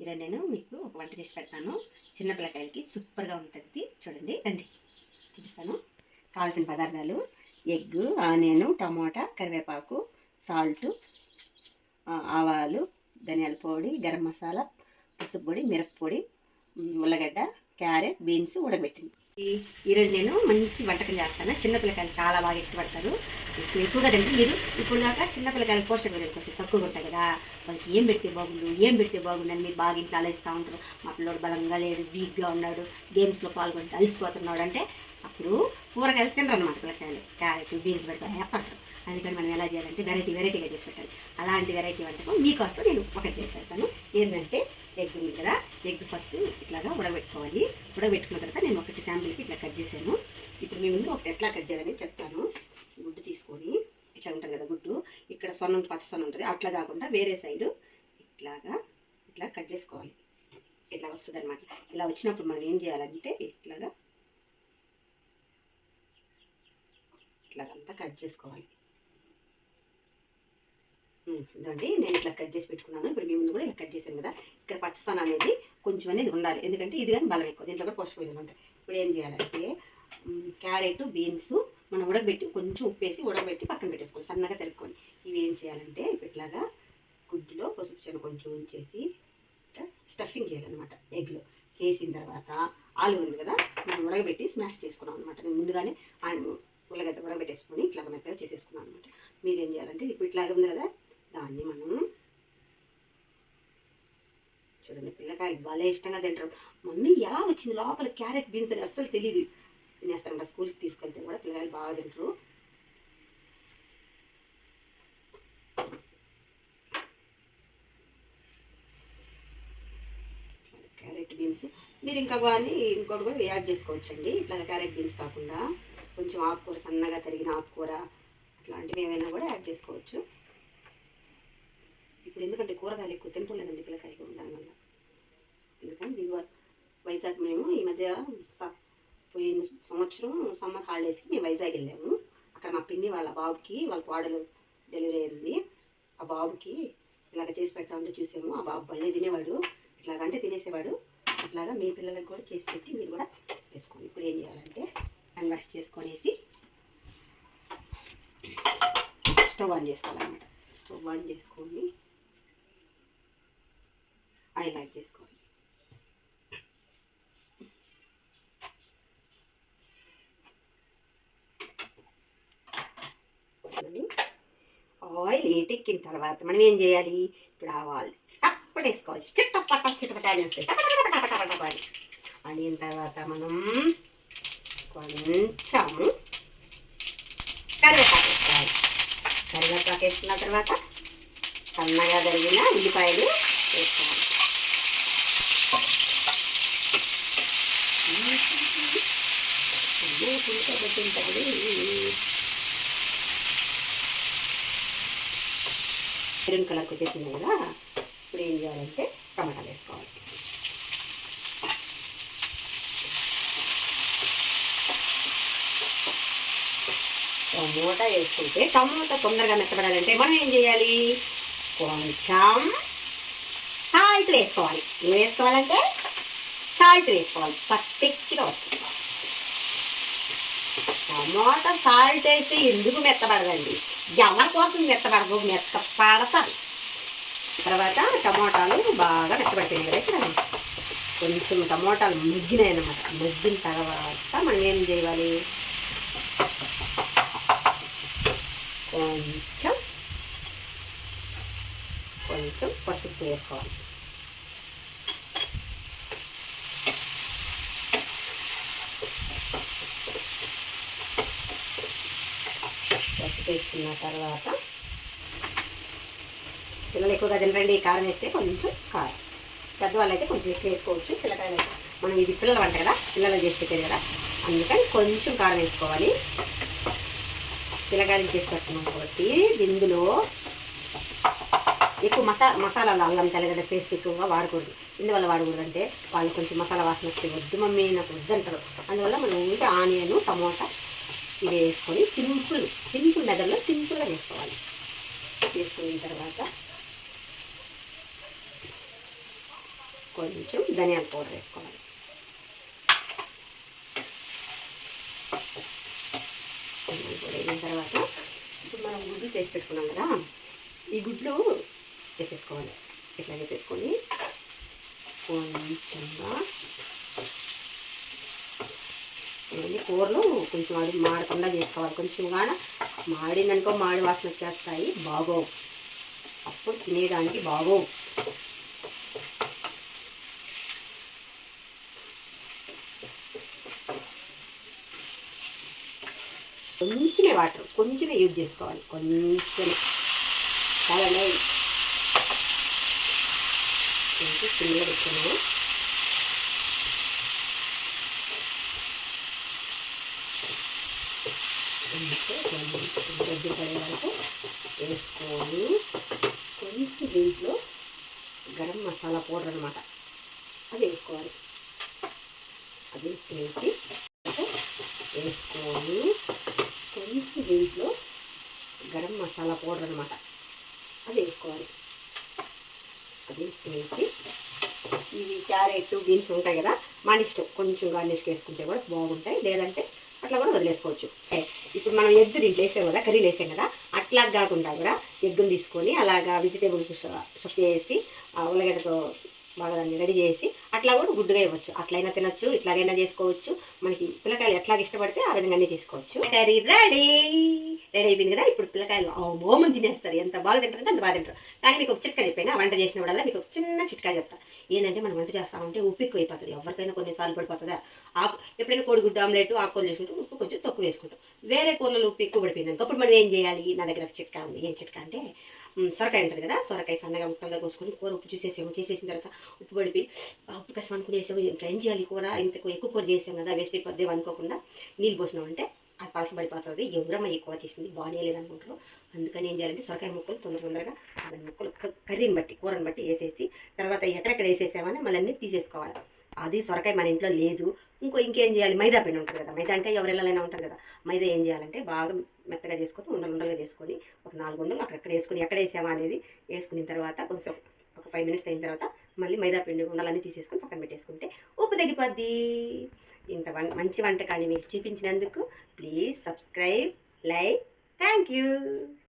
ఈరోజు నేను మీకు ఒక వంట చేసి పెడతాను. చిన్న పిల్లకాయలకి సూపర్గా ఉంటుంది. చూడండి రండి. చూపిస్తాను. కావాల్సిన పదార్థాలు ఎగ్ ఆనియన్ టమోటా కరివేపాకు సాల్ట్ ఆవాలు ధనియాల పొడి గరం మసాలా పసుపు పొడి మిరప్పొడి ఉల్లగడ్డ క్యారెట్ బీన్స్ ఉడకబెట్టింది. ఈరోజు నేను మంచి వంటకం చేస్తాను. చిన్న పిల్లకాయలు చాలా బాగా ఇష్టపడతారు. ఎక్కువగా తింటే మీరు ఇప్పుడు దాకా చిన్న పిల్లకాయలు పోషక విలువలు కొంచెం తక్కువగా ఉంటాయి కదా వాళ్ళకి ఏం పెడితే బాగుండు ఏం పెడితే బాగుండు అని మీరు బాగా ఇంట్లో ఆలోచిస్తూ ఉంటారు. మా పిల్లోడు బలంగా లేడు వీక్గా ఉన్నాడు గేమ్స్లో పాల్గొంటే అలసిపోతున్నాడు అంటే అప్పుడు కూరగాయలు తినరు అనమాట పిల్లకాయలు. క్యారెట్ బీన్స్ పెడతారు ఎప్పటారు అందుకని మనం ఎలా చేయాలంటే వెరైటీ వెరైటీగా చేసి పెట్టాలి. అలాంటి వెరైటీ వంటకం మీకోసం నేను ఒకటి చేసి పెడతాను. ఏంటంటే ఎగ్ ఉంది కదా ఎగ్ ఫస్ట్ ఇట్లాగా ఉడబెట్టుకోవాలి. ఉడబెట్టుకున్న తర్వాత నేను ఒకటి శాంపుల్కి ఇట్లా కట్ చేశాను. ఇప్పుడు మీ ముందు ఒకటి ఎట్లా కట్ చేయాలని చెప్తాను. గుడ్డు తీసుకొని ఇట్లా ఉంటుంది కదా గుడ్డు ఇక్కడ సొన్న పచ్చ సొన్న ఉంటుంది అట్లా కాకుండా వేరే సైడు ఇట్లాగా ఇట్లా కట్ చేసుకోవాలి. ఇట్లా వస్తుంది అనమాట ఇలా వచ్చినప్పుడు మనం ఏం చేయాలంటే ఇట్లాగా ఇట్లాగంతా కట్ చేసుకోవాలి. ఇదండి నేను ఇట్లా కట్ చేసి పెట్టుకున్నాను. ఇప్పుడు మీ ముందు కూడా ఇలా కట్ చేశాను కదా. ఇక్కడ పచ్చసన అనేది కొంచెం అనేది ఉండాలి. ఎందుకంటే ఇది కానీ బలం ఎక్కువ. దీంట్లో కూడా పోషక విలువలు ఉంటాయి ఇప్పుడు ఏం చేయాలంటే క్యారెట్ బీన్స్ మనం ఉడకబెట్టి కొంచెం ఉప్పు వేసి ఉడకబెట్టి పక్కన పెట్టేసుకోవాలి. సన్నగా తెలుపుకొని ఇవి ఏం చేయాలంటే ఇట్లాగా గుడ్డులో పసుపు చెను కొంచెం ఉంచేసి స్టఫింగ్ చేయాలన్నమాట. ఎగ్లో చేసిన తర్వాత ఆలు ఉంది కదా మనం ఉడకబెట్టి స్మాష్ చేసుకున్నాం అనమాట నేను ముందుగానే ఉల్లగడ్డ ఉడకబెట్టేసుకొని ఇట్లా మెత్తగా చేసేసుకున్నాను అనమాట మీరు ఏం చేయాలంటే ఇప్పుడు ఇట్లాగే ఉంది కదా దాన్ని మనం చూడండి పిల్లకాయలు భలే ఇష్టంగా తింటారు. మమ్మీ ఎలా వచ్చింది? లోపల క్యారెట్ బీన్స్ అని అస్సలు తెలియదు తినేస్తారంట స్కూల్కి తీసుకెళ్తే కూడా పిల్లకాయలు బాగా తింటారు. Carrot beans. మీరు ఇంకా కానీ ఇంకోటి కూడా యాడ్ చేసుకోవచ్చండి. ఇట్లా క్యారెట్ బీన్స్ కాకుండా కొంచెం ఆకుకూర సన్నగా తరిగిన ఆకుకూర అట్లాంటివి ఏమైనా కూడా యాడ్ చేసుకోవచ్చు. ఇప్పుడు ఎందుకంటే కూరగాయలు ఎక్కువ తింటలేదండి పిల్లకాయలు దానివల్ల ఎందుకని దిగువ వైజాగ్ మేము ఈ మధ్య స- పోయిన సంవత్సరం సమ్మర్ హాలిడేస్కి మేము వైజాగ్ వెళ్ళాము. అక్కడ మా పిన్ని వాళ్ళ బాబుకి వాళ్ళ కోడలు డెలివరీ అయింది. ఆ బాబుకి ఇలాగ చేసి పెడతా ఉంటే చూసాము. ఆ బాబు భలే తినేవాడు. ఇట్లాగంటే తినేసేవాడు. అట్లాగా మీ పిల్లలకు కూడా చేసి పెట్టి మీరు కూడా వేసుకోండి. ఇప్పుడు ఏం చేయాలంటే హ్యాండ్ వాష్ చేసుకొనేసి స్టవ్ ఆన్ చేసుకోవాలన్నమాట. స్టవ్ ఆన్ చేసుకొని ఆయిల్ చేసుకోవాలి ఆయిల్ ఏటెక్కిన తర్వాత మనం ఏం చేయాలి? ఇప్పుడు ఆవాలు అప్పుడు వేసుకోవాలి. చిట్టపట్ట చిట్టపట్టాలు వేస్తాయి. అడిగిన తర్వాత మనం కొంచెం కరివేపాకు వేసుకోవాలి. కరివేపాకు వేసుకున్న తర్వాత సన్నగా జరిగిన ఉల్లిపాయలు వేసుకోవాలి. అయ్యో, కలర్ పెట్టింటది. మెరూన్ కలర్కి వచ్చేసింది కదా ఇప్పుడు ఏం చేయాలంటే టమాటాలు వేసుకోవాలి. టమోటా వేసుకుంటే టమోటా తొందరగా మెత్తబడాలంటే మనం ఏం చేయాలి? కొంచెం సాల్ట్ వేసుకోవాలి. ఏం వేసుకోవాలంటే సాల్ట్ వేసుకోవాలి. పర్ఫెక్ట్గా వస్తుంది. టమోటా సాల్ట్ అయితే ఎందుకు మెత్తబడదండి? ఎవరి కోసం మెత్తబడదు? మెత్తపడతారు. తర్వాత టమోటాలు బాగా మెత్తబడిపోయినాయి ఇక్కడ. కొంచెం టమోటాలు మగ్గినాయి అనమాట మగ్గిన తర్వాత మనం ఏం చేయాలి? కొంచెం కొంచెం పసుపు వేసుకోవాలి పసుపు వేసుకున్న తర్వాత పిల్లలు ఎక్కువగా తినరండి కారం వేస్తే కొంచెం కారం. పెద్దవాళ్ళు అయితే కొంచెం ఎక్కువ వేసుకోవచ్చు పిల్లకాయలు అయితే. మనం ఇది పిల్లలు వంట కదా పిల్లలు చేసి పెట్టేది కదా. అందుకని కొంచెం కారం వేసుకోవాలి. పిల్లకాయలు చేసి పెడుతున్నాం కాబట్టి ఇందులో ఎక్కువ మసా మసాలాలు అల్లం తెల్లగడ్డ పేస్ట్ ఎక్కువగా వాడకూడదు. ఎందువల్ల వాడకూడదు అంటే వాళ్ళు కొంచెం మసాలా వాసన వస్తే వద్దు మమ్మీ నాకు వద్దు అంటారు అందువల్ల మనం ఉంటే ఆనియన్ టమోటా వేసుకొని సింపుల్ సింపుల్ మెదడులో సింపుల్గా చేసుకోవాలి. చేసుకున్న తర్వాత కొంచెం ధనియాల పౌడర్ వేసుకోవాలి. ధనియాల పౌడర్ వేసిన తర్వాత ఇప్పుడు మనం గుడ్లు చేసి పెట్టుకున్నాం కదా ఈ గుడ్లు వేసేసుకోవాలి. ఇట్లా వేసేసుకొని కొంచెంగా కూరలు కొంచెం అది మాడకుండా చేసుకోవాలి. కొంచెం కానీ మాడిందనుకో మాడి వాసన వచ్చేస్తాయి. బాగోవు. అప్పుడు తినేదానికి బాగోవు. కొంచెమే వాటర్ కొంచెమే యూజ్ చేసుకోవాలి. కొంచెమే. చాలా లేదు కొంచెం సిమ్లో పెట్టుకున్నాము దగ్గర పడే వరకు వేసుకొని కొంచెం దీంట్లో గరం మసాలా పౌడర్ అనమాట అది వేసుకోవాలి అది వేసి వేసుకొని కొంచెం దీంట్లో గరం మసాలా పౌడర్ అనమాట అది వేసుకోవాలి అది వేసి ఇవి క్యారెట్ బీన్స్ ఉంటాయి కదా మన ఇష్టం. కొంచెం గార్నిష్ వేసుకుంటే కూడా బాగుంటాయి. లేదంటే అట్లా కూడా వదిలేసుకోవచ్చు. ఇప్పుడు మనం ఎగ్ దీంట్లో వేసాం కదా కర్రీలు వేసాం కదా అట్లా కాకుండా కూడా ఎగ్గుని తీసుకొని అలాగా వెజిటేబుల్స్ స్టఫ్ చేసి ఆ ఉల్లగడ్డతో బాగా దాన్ని రెడీ చేసి అట్లా కూడా గుడ్డుగా ఇవ్వచ్చు. అట్లయినా తినొచ్చు ఇట్లాగైనా చేసుకోవచ్చు. మనకి పిల్లకాయలు ఎట్లాగ ఇష్టపడితే ఆ విధంగానే చేసుకోవచ్చు. Curry ready. రెడీ అయిపోయింది కదా ఇప్పుడు పిల్లకాయలు ఆ మోమని తినేస్తారు. ఎంత బాగా తింటారంటే అంత బాగా తింటారు. కానీ మీకు ఒక చిట్కా చెప్పాను. వంట చేసినప్పుడల్లా మీకు ఒక చిన్న చిట్కా చెప్తా. ఏంటంటే మనం వంట చేస్తామంటే ఉప్పు ఎక్కువ అయిపోతుంది. ఎవరికైనా కొన్నిసార్లు పడిపోతుందా? ఆకు ఎప్పుడైనా కోడిగుడ్డు ఆమ్లెట్ ఆకుకూరలు చేసుకుంటే ఉప్పు కొంచెం తక్కువ వేసుకుంటాం. వేరే కూరలలో ఉప్పు ఎక్కువ పడిపోయింది అనుకో అప్పుడు మనం ఏం చేయాలి? నా దగ్గర చిట్కా ఉంది. ఏం చిట్కా అంటే సొరకాయ ఉంటుంది కదా సొరకాయ సన్నగా ముక్కలుగా కోసుకొని కూర ఉప్పు చూసేసాము చేసేసిన తర్వాత ఉప్పు పడిపోయి ఉప్పు కష్టం అనుకుని చేసాము ఇంకా ఏం చేయాలి కూర ఇంత ఎక్కువ కూర చేసాం కదా వేస్ట్ అయిపోద్దేమో అనుకోకుండా నీళ్ళు పోసినామంటే అది పలస పడిపోతుంది ఎవరమ్మ ఎక్కువ తీసింది బాగానే లేదనుకుంటారు. అందుకని ఏం చేయాలంటే సొరకాయ ముక్కలు తొందర తొందరగా ఆ ముక్కలు కర్రీని బట్టి కూరని బట్టి వేసేసి తర్వాత ఎక్కడెక్కడ వేసేసామని మళ్ళీ అన్నీ తీసేసుకోవాలి. అది సొరకాయ మన ఇంట్లో లేదు ఇంకో ఇంకేం చేయాలి? మైదా పిండి ఉంటుంది కదా మైదా అంటే ఎవరెళ్ళైనా ఉంటుంది కదా. మైదా ఏం చేయాలంటే బాగా మెత్తగా చేసుకొని ఉండలు ఉండలుగా చేసుకొని ఒక నాలుగు ఉండలు అక్కడెక్కడ వేసుకొని ఎక్కడ వేసామా అనేది వేసుకున్న తర్వాత కొంచెం ఒక ఫైవ్ మినిట్స్ అయిన తర్వాత మళ్ళీ మైదా పిండి ఉండలన్నీ తీసేసుకొని పక్కన పెట్టేసుకుంటే ఉప్పు తగ్గిపోద్ది ఇంత వం మంచి వంటకాన్ని మీకు చూపించినందుకు please subscribe like thank you